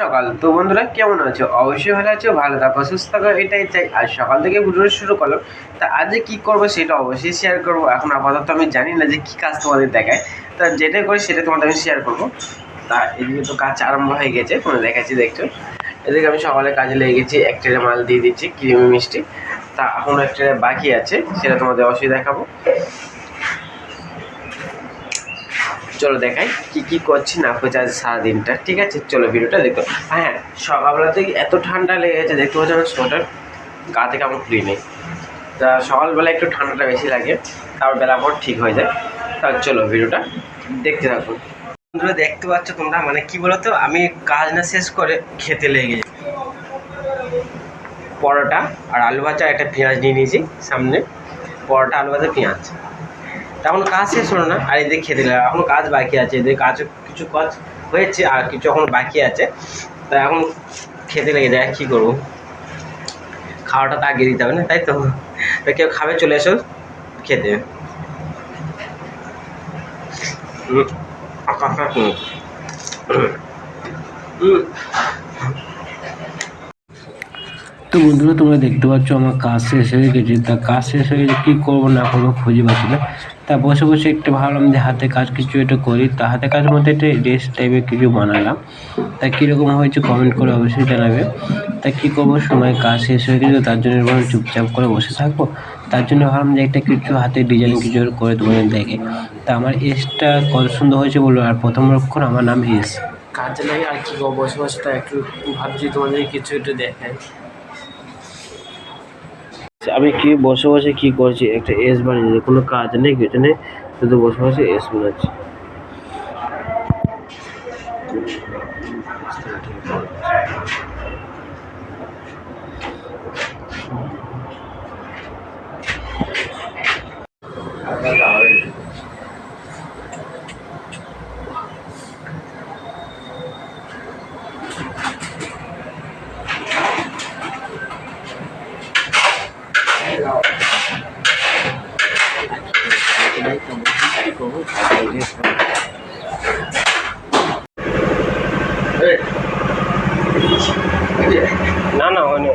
সকাল। তো বন্ধুরা, কেমন আছো? অবশ্যই ভালো আছো, ভালো থাকো, সুস্থ থাকো, এটাই চাই। আর সকাল থেকে ভিডিও শুরু করলাম। তা আজকে কি করব সেটা অবশ্যই শেয়ার করব। এখন আপাতত আমি জানি না যে কী কাজ তোমাদের দেখায়। তা যেটাই করি সেটা তোমাদের আমি শেয়ার করব। তা এদিকে তো কাজ আরম্ভ হয়ে গেছে কোনো দেখাচ্ছি দেখছ। এদিকে আমি সকালে কাজে লেগে গেছি, এক ট্রে মাল দিয়ে দিচ্ছি ক্রিমি মিষ্টি। তা এখনও এক ট্রে বাকি আছে, সেটা তোমাদের অবশ্যই দেখাবো। চলো দেখাই কি কি করছি, না করছি আজ সারাদিনটা, ঠিক আছে? চলো ভিডিওটা দেখো। হ্যাঁ সকালবেলা থেকে এত ঠান্ডা লেগে গেছে, দেখতে পাচ্ছি আমার সোয়েটার গা থেকে আমার খুলি নেই। তা সকালবেলা একটু ঠান্ডাটা বেশি লাগে, তারপর বেলা পর ঠিক হয়ে যায়। তা চলো ভিডিওটা দেখতে থাকো। বন্ধুরা, দেখতে পাচ্ছ তোমরা? মানে কি বলতো? আমি কাজ না শেষ করে খেতে লেগে যাই পরোটা আর আলু ভাজা, একটা পেঁয়াজ নিয়ে নিয়েছি সামনে। পরোটা, আলু ভাজা, পেঁয়াজ। তখন কাজ শেষ হলো না। আর এদের খেতে লাগে এখন কাজ বাকি আছে। এদের কাজ কিছু কাজ হয়েছে, আর কিছু এখন বাকি আছে। তা এখন খেতে লেগে যায় কী করব? খাওয়াটা তো আগে দিতে হবে না, তাই তো? তা কেউ খাবে, চলে এসো, খেতে। হুম। তো বন্ধুরা, তোমরা দেখতে পাচ্ছ আমার কাজ শেষ হয়ে গেছে। তা কাজ শেষ হয়ে গেছে, কী করব না করব খুঁজে পাচ্ছি না। তা বসে বসে একটু ভাবলাম যে হাতে কাজ কিছু একটা করি। তা হাতে কাজ মধ্যে একটা ড্রেস টাইপের কিছু বানালাম। তা কীরকম হয়েছে কমেন্ট করে অবশ্যই জানাবে। তা কী করব, সময় কাজ শেষ হয়ে গেছে, তার জন্য এরকম চুপচাপ করে বসে থাকব। তার জন্য ভাবলাম যে একটা কিছু হাতে ডিজাইন কিছু করে তোমাদের দেখে। তা আমার এসটা কত সুন্দর হয়েছে বলল আর প্রথম অক্ষর আমার নাম এস কাজে লাগে আর কি করব, বসে বসে তা একটু ভাবছি তোমাদের কিছু একটু দেখাই। আমি কি বসে বসে কি করছি? একটা এস বানিয়ে কোনো কাজ নেই, কিছু নেই, শুধু বসে বসে এস বানাচ্ছি। ना ना होने।